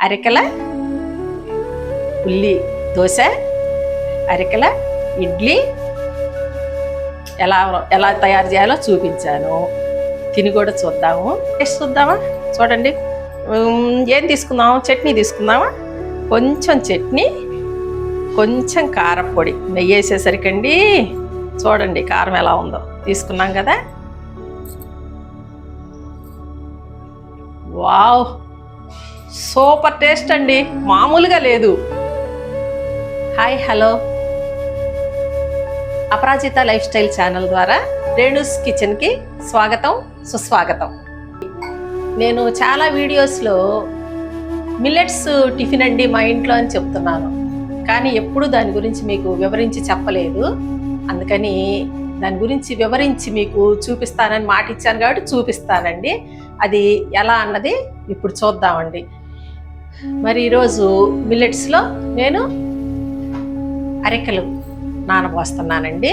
అరికల ఉల్లి దోశ అరికల ఇడ్లీ ఎలా ఎలా తయారు చేయాలో చూపించాను తిని కూడా చూద్దాము టేస్ట్ చూద్దామా చూడండి ఏం తీసుకుందాము చట్నీ తీసుకుందామా కొంచెం చట్నీ కొంచెం కారపొడి నెయ్యి వేసేసరికండి. చూడండి కారం ఎలా ఉందో. తీసుకున్నాం కదా. వావ్! సూపర్ టేస్ట్ అండి. మామూలుగా లేదు. Hi hello. Aparajita life style channel ద్వారా రేణుస్ కిచెన్కి స్వాగతం సుస్వాగతం. నేను చాలా వీడియోస్లో మిల్లెట్స్ టిఫిన్ అండి మా ఇంట్లో అని చెప్తున్నాను. కానీ ఎప్పుడు దాని గురించి మీకు వివరించి చెప్పలేదు. అందుకని దాని గురించి వివరించి మీకు చూపిస్తానని మాట ఇచ్చాను కాబట్టి చూపిస్తానండి. అది ఎలా అన్నది ఇప్పుడు చూద్దామండి. మరి ఈరోజు మిల్లెట్స్లో నేను అరికలు నానబోస్తున్నానండి.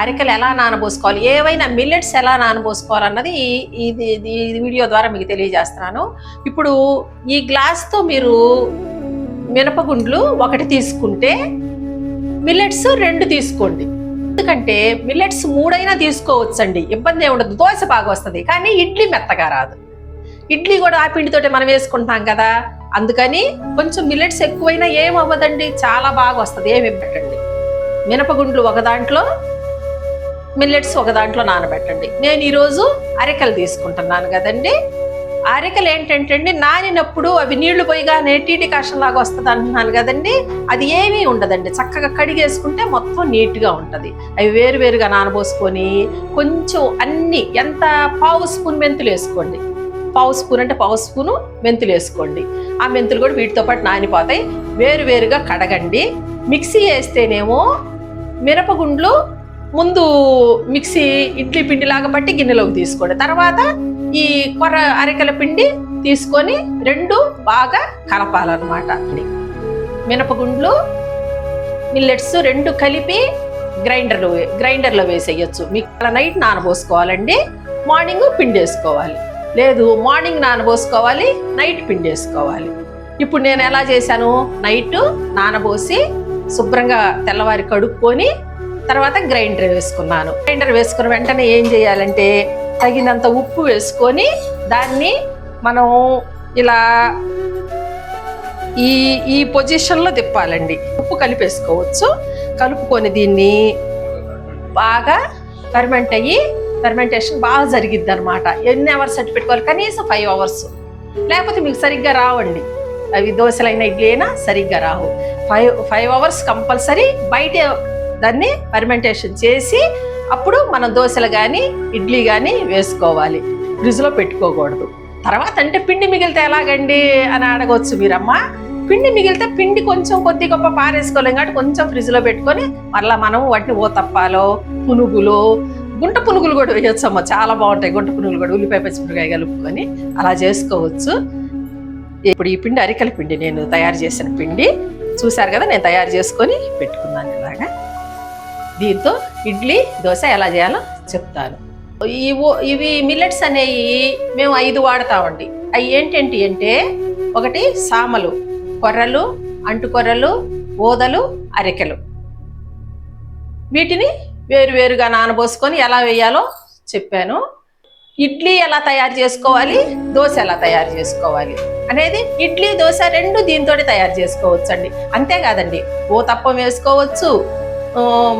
అరికలు ఎలా నానబోసుకోవాలి? ఏవైనా మిల్లెట్స్ ఎలా నానబోసుకోవాలన్నది ఈ- ఇది ఇది ఈ వీడియో ద్వారా మీకు తెలియజేస్తున్నాను. ఇప్పుడు ఈ గ్లాస్తో మీరు మినపగుండ్లు ఒకటి తీసుకుంటే మిల్లెట్స్ రెండు తీసుకోండి. ఎందుకంటే మిల్లెట్స్ మూడైనా తీసుకోవచ్చండి. ఇబ్బంది ఏమి ఉండదు. దోశ బాగా వస్తుంది కానీ ఇడ్లీ మెత్తగా రాదు. ఇడ్లీ కూడా ఆ పిండితోటే మనం వేసుకుంటాం కదా. అందుకని కొంచెం మిల్లెట్స్ ఎక్కువైనా ఏం అవ్వదండి. చాలా బాగా వస్తుంది. ఏమి పెట్టండి? మినపగుండ్లు ఒక దాంట్లో మిల్లెట్స్ ఒక దాంట్లో నానబెట్టండి. నేను ఈరోజు అరికలు తీసుకుంటున్నాను కదండి. అరికలు ఏంటంటే అండి నానినప్పుడు అవి నీళ్ళు పోయిగానే టీటీ కాషం లాగా వస్తుంది అంటున్నాను కదండి. అది ఏమీ ఉండదండి. చక్కగా కడిగేసుకుంటే మొత్తం నీట్గా ఉంటుంది. అవి వేరు వేరుగా నానబోసుకొని కొంచెం అన్ని ఎంత పావు స్పూన్ మెంతులు వేసుకోండి. పావు స్పూన్ అంటే పావు స్పూను మెంతులు వేసుకోండి. ఆ మెంతులు కూడా వీటితో పాటు నానిపోతాయి. వేరు వేరుగా కడగండి. మిక్సీ వేస్తేనేమో మినపగుండ్లు ముందు మిక్సీ ఇడ్లీ పిండిలాగా పట్టి గిన్నెలోకి తీసుకోండి. తర్వాత ఈ కొర అరికల పిండి తీసుకొని రెండు బాగా కలపాలన్నమాట. మినపగుండ్లు మిల్లెట్స్ రెండు కలిపి గ్రైండర్లో గ్రైండర్లో వేసేయచ్చు. మీకు నైట్ నానబోసుకోవాలండి. మార్నింగ్ పిండి వేసుకోవాలి. లేదు మార్నింగ్ నానబోసుకోవాలి నైట్ పిండి వేసుకోవాలి ఇప్పుడు నేను ఎలా చేశాను? నైట్ నానబోసి శుభ్రంగా తెల్లవారి కడుక్కొని తర్వాత గ్రైండర్ వేసుకున్నాను. గ్రైండర్ వేసుకున్న వెంటనే ఏం చేయాలంటే తగినంత ఉప్పు వేసుకొని దాన్ని మనం ఇలా ఈ ఈ పొజిషన్లో తిప్పాలండి. ఉప్పు కలిపేసుకోవచ్చు. కలుపుకొని దీన్ని బాగా ఫెర్మెంట్ అయ్యి ఫెర్మెంటేషన్ బాగా జరిగిద్ది అనమాట ఎన్ని అవర్స్ అట్టు పెట్టుకోవాలి? కనీసం ఫైవ్ అవర్స్ లేకపోతే మీకు సరిగ్గా రావండి. అవి దోశలైన ఇడ్లీ అయినా సరిగ్గా రావు. ఫైవ్ ఫైవ్ అవర్స్ కంపల్సరీ బయట దాన్ని ఫెర్మెంటేషన్ చేసి అప్పుడు మనం దోశలు కానీ ఇడ్లీ కానీ వేసుకోవాలి. ఫ్రిడ్జ్లో పెట్టుకోకూడదు. తర్వాత అంటే పిండి మిగిలితే ఎలాగండి అని అడగవచ్చు మీరమ్మ. పిండి మిగిలితే పిండి కొంచెం కొద్ది గొప్ప పారేసుకోలేం కాబట్టి కొంచెం ఫ్రిడ్జ్లో పెట్టుకొని మళ్ళీ మనం వాటిని ఓ తప్పాలో గుంట పునుగులు కూడా వేయొచ్చమ్మ. చాలా బాగుంటాయి గుంట పునుగులు కూడా ఉల్లిపాయ పచ్చిమిరకాయ కలుపుకొని అలా చేసుకోవచ్చు. ఇప్పుడు ఈ పిండి అరికల పిండి నేను తయారు చేసిన పిండి. చూశారు కదా నేను తయారు చేసుకొని పెట్టుకున్నాను ఇలాగా. దీంతో ఇడ్లీ దోశ ఎలా చేయాలో చెప్తాను. ఇవి మిల్లెట్స్ అనేవి మేము ఐదు వాడతామండి. అవి ఏంటంటి అంటే ఒకటి సామలు కొర్రలు అంటుకొర్రలు ఓదలు అరికెలు. వీటిని వేరువేరుగా నానబోసుకొని ఎలా వేయాలో చెప్పాను. ఇడ్లీ ఎలా తయారు చేసుకోవాలి? దోశ ఎలా తయారు చేసుకోవాలి? అనేది ఇడ్లీ దోశ రెండు దీంతో తయారు చేసుకోవచ్చు అండి అంతేకాదండి ఓ తప్పం వేసుకోవచ్చు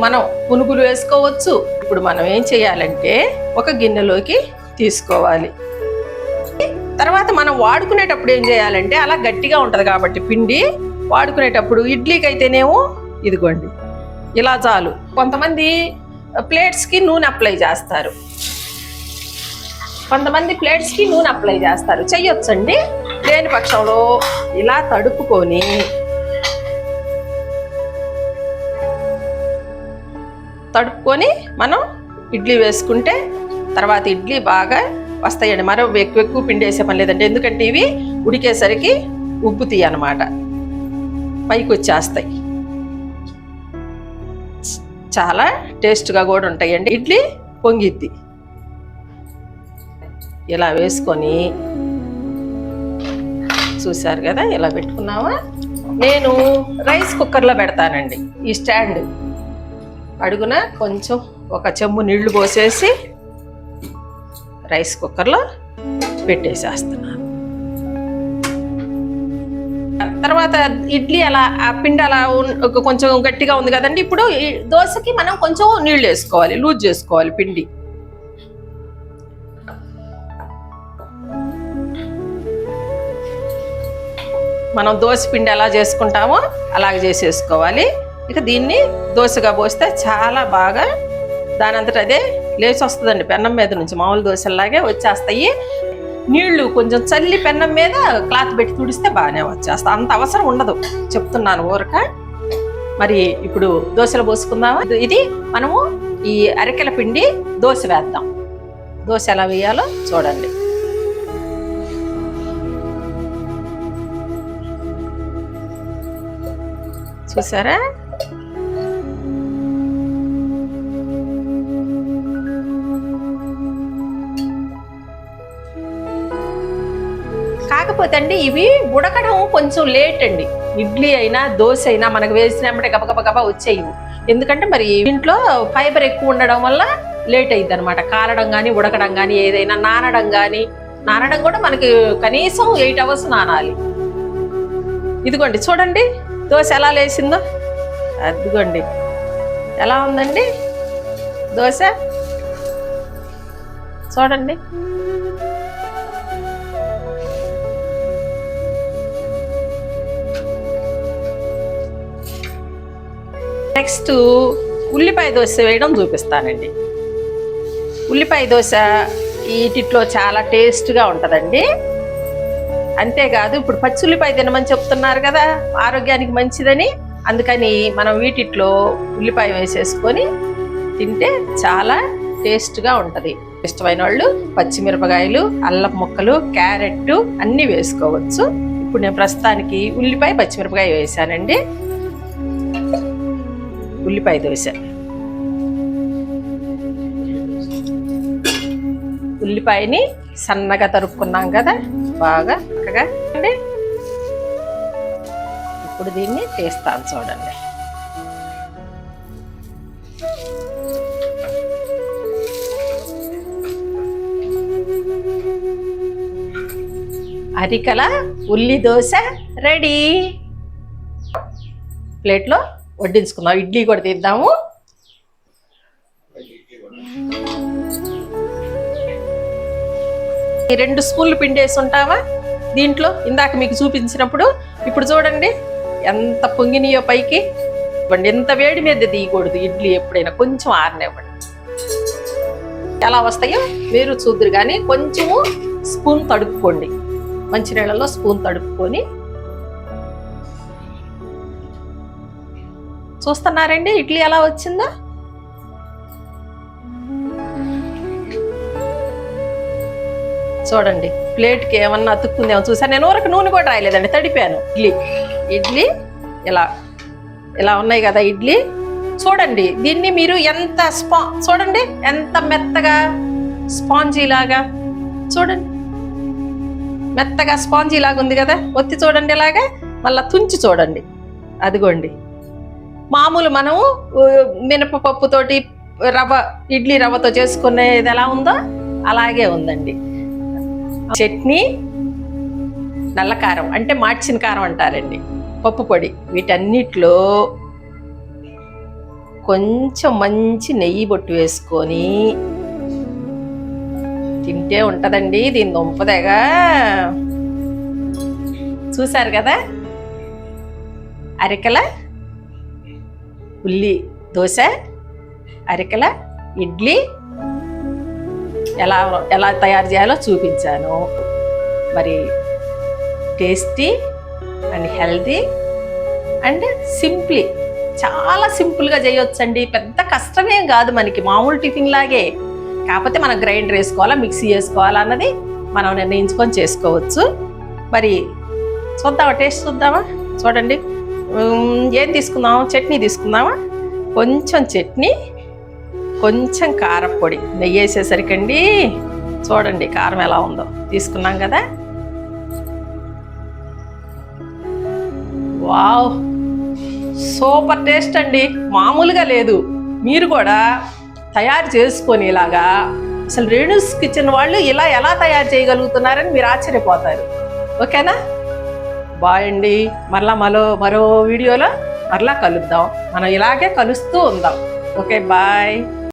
మనం పునుగులు వేసుకోవచ్చు. ఇప్పుడు మనం ఏం చేయాలంటే ఒక గిన్నెలోకి తీసుకోవాలి. తర్వాత మనం వాడుకునేటప్పుడు ఏం చేయాలంటే అలా గట్టిగా ఉంటుంది కాబట్టి పిండి వాడుకునేటప్పుడు ఇడ్లీకి అయితేనేమో ఇదిగోండి. ఇలా చాలు. కొంతమంది ప్లేట్స్కి నూనె అప్లై చేస్తారు. కొంతమంది ప్లేట్స్కి నూనె అప్లై చేస్తారు. చెయ్యొచ్చండి. లేని పక్షంలో ఇలా తడుపుకొని తడుపుకొని మనం ఇడ్లీ వేసుకుంటే తర్వాత ఇడ్లీ బాగా వస్తాయండి. మరో ఎక్కువ ఎక్కువ పిండి వేసే పని లేదండి. ఎందుకంటే ఇవి ఉడికేసరికి ఉబ్బుతాయి అన్నమాట. పైకి వచ్చేస్తాయి చాలా టేస్ట్గా కూడా ఉంటాయండి. ఇడ్లీ పొంగిద్ది. ఇలా వేసుకొని చూశారు కదా ఇలా పెట్టుకున్నావా? నేను రైస్ కుక్కర్లో పెడతానండి ఈ స్టాండ్. అడుగున కొంచెం ఒక చెంబు నీళ్ళు పోసేసి రైస్ కుక్కర్లో పెట్టేసేస్తున్నాను. తర్వాత ఇడ్లీ అలా ఆ పిండి అలా కొంచెం గట్టిగా ఉంది కదండి. ఇప్పుడు దోశకి మనం కొంచెం నీళ్ళు వేసుకోవాలి లూజ్ చేసుకోవాలి పిండి. మనం దోశ పిండి ఎలా చేసుకుంటామో అలాగే చేసేసుకోవాలి. ఇక దీన్ని దోశగా పోస్తే చాలా బాగా దాని అంతటా అదే లేచి వస్తుందండి పెన్నం మీద నుంచి మామూలు దోశలాగే వచ్చేస్తాయి. నీళ్ళు కొంచెం చల్లి పెన్నం మీద క్లాత్ పెట్టి తుడిస్తే బాగానే వచ్చేస్తా. అంత అవసరం ఉండదు. చెప్తున్నాను ఊరక. మరి ఇప్పుడు దోశలు పోసుకుందామా? ఇది- మనము ఈ అరికెల పిండి దోశ వేద్దాం. దోశ ఎలా వేయాలో చూడండి. చూసారా? కాకపోతే అండి ఇవి ఉడకడం కొంచెం లేట్ అండి. ఇడ్లీ అయినా దోశ అయినా మనకు వేసినప్పుడే గబగబ గబ వచ్చేయవు ఎందుకంటే మరి ఇంట్లో ఫైబర్ ఎక్కువ ఉండడం వల్ల లేట్ అయింది అనమాట కాలడం కానీ ఉడకడం కానీ ఏదైనా నానడం కానీ నానడం కూడా మనకి కనీసం ఎయిట్ అవర్స్ నానాలి. ఇదిగోండి చూడండి దోశ ఎలా లేచిందో. అదిగోండి ఎలా ఉందండి? దోశ. చూడండి. నెక్స్ట్ ఉల్లిపాయ దోశ వేయడం చూపిస్తానండి. ఉల్లిపాయ దోశ వీటిట్లో చాలా టేస్ట్గా ఉంటుందండి. అంతేకాదు ఇప్పుడు పచ్చి ఉల్లిపాయ తినమని చెప్తున్నారు కదా ఆరోగ్యానికి మంచిదని. అందుకని మనం వీటిట్లో ఉల్లిపాయ వేసేసుకొని తింటే చాలా టేస్ట్గా ఉంటుంది. ఇష్టమైన వాళ్ళు పచ్చిమిరపకాయలు అల్లం ముక్కలు క్యారెట్ అన్నీ వేసుకోవచ్చు. ఇప్పుడు నేను ప్రస్తుతానికి ఉల్లిపాయ పచ్చిమిరపకాయ వేసానండి ఉల్లిపాయ దోశ ఉల్లిపాయని సన్నగా తరుక్కున్నాం కదా బాగా చక్కగా ఇప్పుడు దీన్ని తీస్తాను చూడండి. అరికల ఉల్లి దోశ రెడీ. ప్లేట్లో వడ్డించుకుందాం. ఇడ్లీ కూడా తీద్దాము ఈ రెండు స్పూన్లు పిండి వేసి ఉంటావా? దీంట్లో ఇందాక మీకు చూపించినప్పుడు ఇప్పుడు చూడండి ఎంత పొంగినాయో పైకి. ఇవ్వండి ఎంత వేడి మీద తీయకూడదు ఇడ్లీ ఎప్పుడైనా కొంచెం ఆరనివ్వండి. ఎలా వస్తాయో మీరు చూద్దరు కానీ కొంచెము స్పూన్ తడుపుకోండి. మంచినీళ్ళలో స్పూన్ తడుపుకొని చూస్తున్నారండి? ఇడ్లీ ఎలా వచ్చిందో? చూడండి ప్లేట్కి ఏమన్నా అతుక్కుందేమో చూసాను నేను ఊరకు నూనె కూడా రాయలేదండి తడిపాను. ఇడ్లీ. ఇడ్లీ ఇలా ఇలా ఉన్నాయి కదా ఇడ్లీ. చూడండి దీన్ని మీరు ఎంత స్పా చూడండి ఎంత మెత్తగా స్పాంజీ లాగా. చూడండి. మెత్తగా స్పాంజీ లాగా ఉంది కదా? ఒత్తి చూడండి ఇలాగా మళ్ళీ తుంచి చూడండి. అదిగోండి. మామూలు మనము ఉ, మినపపప్పుతోటి రవ్వ ఇడ్లీ రవ్వతో చేసుకునేది ఎలా ఉందో అలాగే ఉందండి. చట్నీ నల్ల కారం అంటే మార్చిన కారం అంటారండి పప్పు పొడి. వీటన్నిటిలో కొంచెం మంచి నెయ్యి బొట్టు వేసుకొని తింటే ఉంటుందండి దీని దుంపదేగా చూశారు కదా? అరికల? ఉల్లి దోశ అరికల ఇడ్లీ ఎలా ఎలా తయారు చేయాలో చూపించాను. మరి tasty and healthy and simply. చాలా సింపుల్గా చేయొచ్చండి. పెద్ద కష్టమేం కాదు మనకి. మామూలు టిఫిన్ లాగే. కాకపోతే మనం గ్రైండర్ వేసుకోవాలా మిక్సీ వేసుకోవాలా అన్నది మనం నిర్ణయించుకొని చేసుకోవచ్చు. మరి చూద్దామా టేస్ట్ చూద్దామా? చూడండి. ఏం తీసుకుందాం? చట్నీ తీసుకుందామా? కొంచెం చట్నీ కొంచెం కారపొడి నెయ్యి వేసేసరికండి చూడండి కారం ఎలా ఉందో. తీసుకున్నాం కదా? వావ్! సూపర్ టేస్ట్ అండి. మామూలుగా లేదు. మీరు కూడా తయారు చేసుకొని ఇలాగా అసలు రేణుస్ కిచెన్ వాళ్ళు ఇలా ఎలా తయారు చేయగలుగుతున్నారని మీరు ఆశ్చర్యపోతారు. ఓకేనా? బాయ్ అండి. మరలా మరో మరో వీడియోలో మరలా కలుద్దాం. మనం ఇలాగే కలుస్తూ ఉందాం. Okay bye.